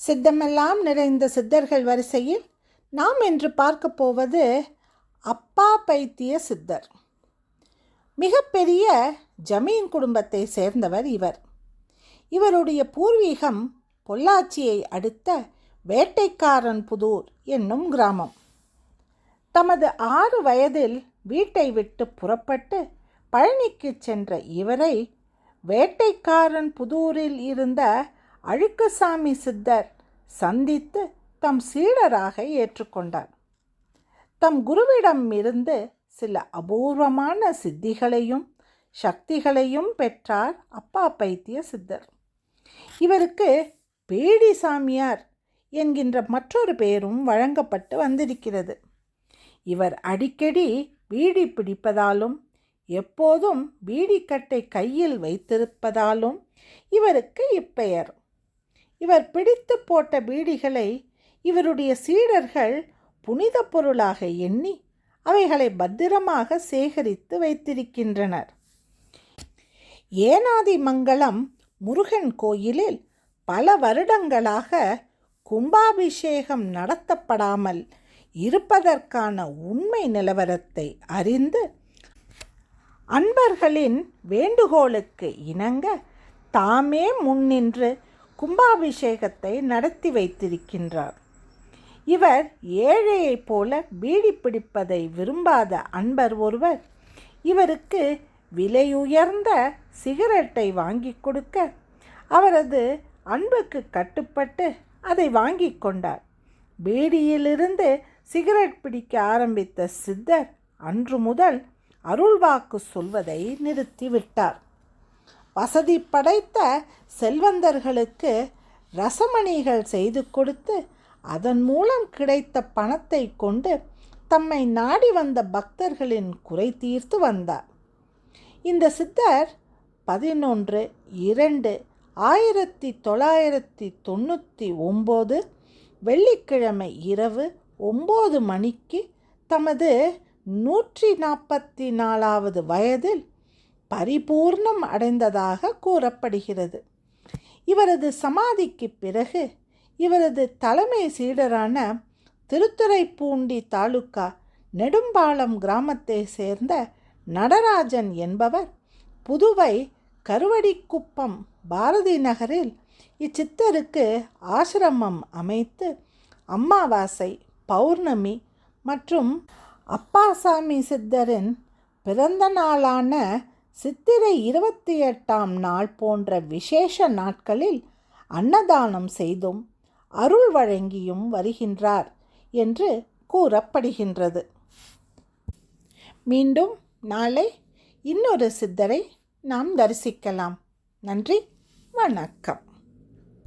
சித்தமெல்லாம் நிறைந்த சித்தர்கள் வரிசையில் நாம் இன்று பார்க்க போவது அப்பா பைத்திய சித்தர். மிகப்பெரிய ஜமீன் குடும்பத்தை சேர்ந்தவர் இவர். இவருடைய பூர்வீகம் பொள்ளாச்சியை அடுத்த வேட்டைக்காரன் புதூர் என்னும் கிராமம். தமது ஆறு வயதில் வீட்டை விட்டு புறப்பட்டு பழனிக்கு சென்ற இவரை வேட்டைக்காரன் புதூரில் இருந்த அழுக்கசாமி சித்தர் சந்தித்து தம் சீடராக ஏற்றுக்கொண்டார். தம் குருவிடம் இருந்து சில அபூர்வமான சித்திகளையும் சக்திகளையும் பெற்றார் அப்பா பைத்திய சித்தர். இவருக்கு பேடி சாமியார் என்கின்ற மற்றொரு பெயரும் வழங்கப்பட்டு வந்திருக்கிறது. இவர் அடிக்கடி பீடி பிடிப்பதாலும் எப்போதும் பீடிக்கட்டை கையில் வைத்திருப்பதாலும் இவருக்கு இப்பெயர் இவர் பிடித்து போட்ட பீடிகளை இவருடைய சீடர்கள் புனித பொருளாக எண்ணி அவைகளை பத்திரமாக சேகரித்து வைத்திருக்கின்றனர். ஏனாதிமங்கலம் முருகன் கோயிலில் பல வருடங்களாக கும்பாபிஷேகம் நடத்தப்படாமல் இருப்பதற்கான உண்மை நிலவரத்தை அறிந்து அன்பர்களின் வேண்டுகோளுக்கு இணங்க தாமே முன்னின்று கும்பாபிஷேகத்தை நடத்தி வைத்திருக்கின்றார். இவர் ஏழையைப் போல பீடி பிடிப்பதை விரும்பாத அன்பர் ஒருவர் இவருக்கு விலையுயர்ந்த சிகரெட்டை வாங்கி கொடுக்க அவரது அன்புக்கு கட்டுப்பட்டு அதை வாங்கி கொண்டார். பீடியிலிருந்து சிகரெட் பிடிக்க ஆரம்பித்த சித்தர் அன்று முதல் அருள்வாக்கு சொல்வதை நிறுத்திவிட்டார். வசதி படைத்த செல்வந்தர்களுக்கு ரசமணிகள் செய்து கொடுத்து அதன் மூலம் கிடைத்த பணத்தை கொண்டு தம்மை நாடி வந்த பக்தர்களின் குறை தீர்த்து வந்தார். இந்த சித்தர் பதினொன்று இரண்டு ஆயிரத்தி தொள்ளாயிரத்தி தொண்ணூற்றி ஒம்பது வெள்ளிக்கிழமை இரவு ஒம்பது மணிக்கு தமது நூற்றி நாற்பத்தி நாலாவது வயதில் பரிபூர்ணம் அடைந்ததாக கூறப்படுகிறது. இவரது சமாதிக்கு பிறகு இவரது தலைமை சீடரான திருத்துறைப்பூண்டி தாலுக்கா நெடும்பாலம் கிராமத்தை சேர்ந்த நடராஜன் என்பவர் புதுவை கருவடிக்குப்பம் பாரதி நகரில் இச்சித்தருக்கு ஆசிரமம் அமைத்து அம்மாவாசை பௌர்ணமி மற்றும் அப்பாசாமி சித்தரின் பிறந்த நாளான சித்திரை இருபத்தி எட்டாம் நாள் போன்ற விசேஷ நாட்களில் அன்னதானம் செய்தும் அருள் வழங்கியும் வருகின்றார் என்று கூறப்படுகின்றது. மீண்டும் நாளை இன்னொரு சித்தரை நாம் தரிசிக்கலாம். நன்றி வணக்கம்.